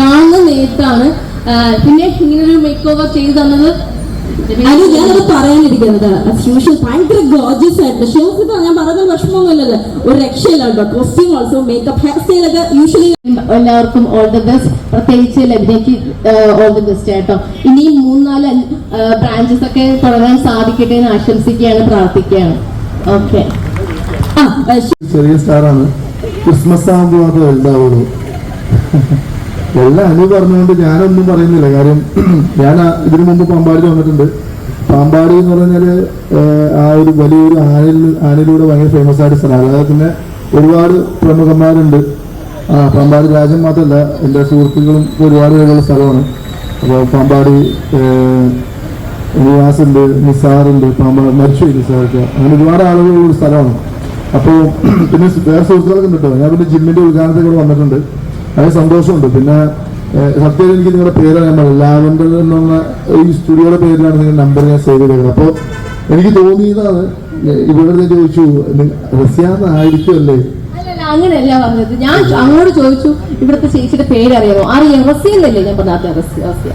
കാണുന്ന നേരത്താണ് പിന്നെ ഇങ്ങനൊരു മേക്ക് ഓവർ ചെയ്തു തന്നത്. അത് ഞാനത് പറയാനിരിക്കുന്നത്. യൂഷ്വൽ ഭയങ്കര ഗോർജിയസ് ആയിട്ട് ഷോസ് ഞാൻ പറയുന്ന വിഷമമൊന്നുമില്ലത് ഒരു രക്ഷയില്ല കേട്ടോ costume also makeup hair style ഒക്കെ യൂഷ്വലി എല്ലാവർക്കും ഓൾ ദ ബെസ്റ്റ് പ്രത്യേകിച്ച് ലഭ്യക്ക് ഓൾ ദി ബെസ്റ്റ് കേട്ടോ ഇനിയും മൂന്നാൽ ബ്രാഞ്ചസ് ഒക്കെ തുടങ്ങാൻ സാധിക്കട്ടെ എന്ന് ആശംസിക്കുകയാണ് പ്രാർത്ഥിക്കുകയാണ്. ഓക്കെ ചെറിയ സ്റ്റാറാണ് ക്രിസ്മസ് ആകുമ്പോൾ അത് വലുതാവുള്ളൂ. എല്ലാം അനു പറഞ്ഞുകൊണ്ട് ഞാനൊന്നും പറയുന്നില്ല. കാര്യം ഞാൻ ഇതിനു മുമ്പ് പാമ്പാടി വന്നിട്ടുണ്ട്. പാമ്പാടി എന്ന് പറഞ്ഞാൽ ആ ഒരു വലിയൊരു ആനിൽ ആനിലൂടെ ഭയങ്കര ഫേമസ് ആയിട്ട് സ്ഥലമാണ് അതായത് പിന്നെ ഒരുപാട് പ്രമുഖന്മാരുണ്ട്. ആ പാമ്പാടി രാജ്യം മാത്രമല്ല എന്റെ സുഹൃത്തുക്കളും ഒരുപാട് പേരുള്ള സ്ഥലമാണ്. അപ്പോൾ പാമ്പാടി നിവാസുണ്ട് നിസാറുണ്ട് പാമ്പാടി മരിച്ചു നിസാറൊക്കെ. അങ്ങനെ ഒരുപാട് ആളുകളുള്ള സ്ഥലമാണ്. അപ്പോൾ പിന്നെ വേറെ സുഹൃത്തുക്കളൊക്കെ ഉണ്ട് കേട്ടോ. ഞാൻ പിന്നെ ജിമ്മിന്റെ ഉദ്ഘാടനത്തിൽ കൂടെ വന്നിട്ടുണ്ട്. അതിന് സന്തോഷമുണ്ട്. പിന്നെ സത്യം എനിക്ക് നിങ്ങളുടെ പേരാണ് ഞാൻ ലാവൻഡർ എന്നുള്ള ഈ സ്റ്റുഡിയോയുടെ പേരിലാണ് നിങ്ങളുടെ നമ്പർ ഞാൻ സേവ് ചെയ്തത് അപ്പോൾ എനിക്ക് തോന്നിയതാണ് ഇവിടെ നിന്ന് ചോദിച്ചു റസ്യാന്നായിരിക്കുമല്ലേ അങ്ങനെയല്ല പറഞ്ഞത്. ഞാൻ അങ്ങോട്ട് ചോദിച്ചു ഇവിടുത്തെ ചേച്ചിയുടെ പേരറിയാമോ? അറിയാം റസ്യല്ലേ ഞാൻ പറഞ്ഞ റസ്യ റസിയ.